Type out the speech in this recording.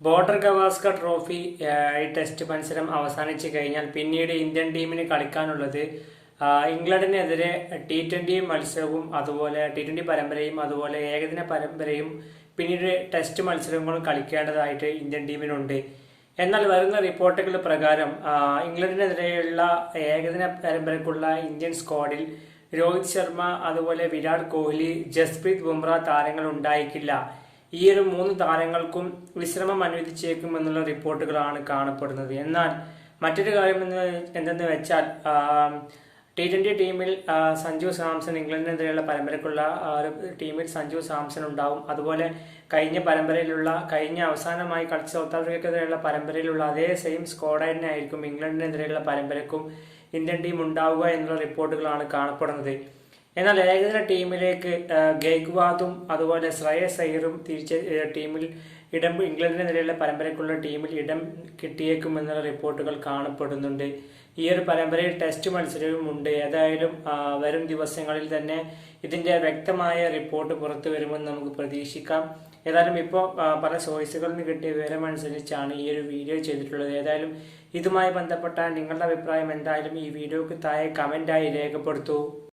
Border Gavaskar trophy test മത്സരം അവസാനിച്ചു കഴിഞ്ഞാൽ പിന്നീട് ഇന്ത്യൻ ടീമിന് കളിക്കാനുള്ളത് ഇംഗ്ലണ്ടിനെതിരെ ടി ട്വന്റി മത്സരവും അതുപോലെ ടി ട്വന്റി പരമ്പരയും അതുപോലെ ഏകദിന പരമ്പരയും പിന്നീട് ടെസ്റ്റ് മത്സരങ്ങളും കളിക്കേണ്ടതായിട്ട് ഇന്ത്യൻ ടീമിനുണ്ട്. എന്നാൽ വരുന്ന റിപ്പോർട്ടുകൾ പ്രകാരം ഇംഗ്ലണ്ടിനെതിരെയുള്ള ഏകദിന പരമ്പരയ്ക്കുള്ള ഇന്ത്യൻ സ്ക്വാഡിൽ രോഹിത് ശർമ്മ അതുപോലെ വിരാട് കോഹ്ലി ജസ്പ്രീത് ബുംറ താരങ്ങൾ ഉണ്ടായിരിക്കില്ല ഈ ഒരു മൂന്ന് താരങ്ങൾക്കും വിശ്രമം അനുവദിച്ചേക്കും എന്നുള്ള റിപ്പോർട്ടുകളാണ് കാണപ്പെടുന്നത്. എന്നാൽ മറ്റൊരു കാര്യം എന്ന് എന്തെന്ന് വെച്ചാൽ ടി ട്വന്റി ടീമിൽ സഞ്ജു സാംസൺ ഇംഗ്ലണ്ടിനെതിരെയുള്ള പരമ്പരയ്ക്കുള്ള ടീമിൽ സഞ്ജു സാംസൺ ഉണ്ടാവും. അതുപോലെ കഴിഞ്ഞ പരമ്പരയിലുള്ള കഴിഞ്ഞ അവസാനമായി കളിച്ച സൗത്ത് ആഫ്രിക്കക്കെതിരെയുള്ള പരമ്പരയിലുള്ള അതേ സെയിം സ്ക്വാഡ് തന്നെ ആയിരിക്കും ഇംഗ്ലണ്ടിനെതിരെയുള്ള പരമ്പരയ്ക്കും ഇന്ത്യൻ ടീം ഉണ്ടാവുക എന്നുള്ള റിപ്പോർട്ടുകളാണ് കാണപ്പെടുന്നത്. എന്നാൽ ഏകദിന ടീമിലേക്ക് ആ, ഗെയ്ക്വാദും അതുപോലെ ശ്രേയസ് സൈറും തിരിച്ച് ടീമിൽ ഇടം ഇംഗ്ലണ്ടിനെതിരെയുള്ള പരമ്പരയ്ക്കുള്ള ടീമിൽ ഇടം കിട്ടിയേക്കുമെന്നുള്ള റിപ്പോർട്ടുകൾ കാണപ്പെടുന്നുണ്ട്. ഈ ഒരു പരമ്പരയിൽ ടെസ്റ്റ് മത്സരവും ഉണ്ട്. ഏതായാലും വരും ദിവസങ്ങളിൽ തന്നെ ഇതിന്റെ വ്യക്തമായ റിപ്പോർട്ട് പുറത്തു വരുമെന്ന് നമുക്ക് പ്രതീക്ഷിക്കാം. ഏതായാലും ഇപ്പോൾ പല സോഴ്സുകളിൽ നിന്ന് കിട്ടിയ വിവരമനുസരിച്ചാണ് ഈ ഒരു വീഡിയോ ചെയ്തിട്ടുള്ളത്. ഏതായാലും ഇതുമായി ബന്ധപ്പെട്ട നിങ്ങളുടെ അഭിപ്രായം എന്തായാലും ഈ വീഡിയോക്ക് താഴെ കമന്റായി രേഖപ്പെടുത്തൂ.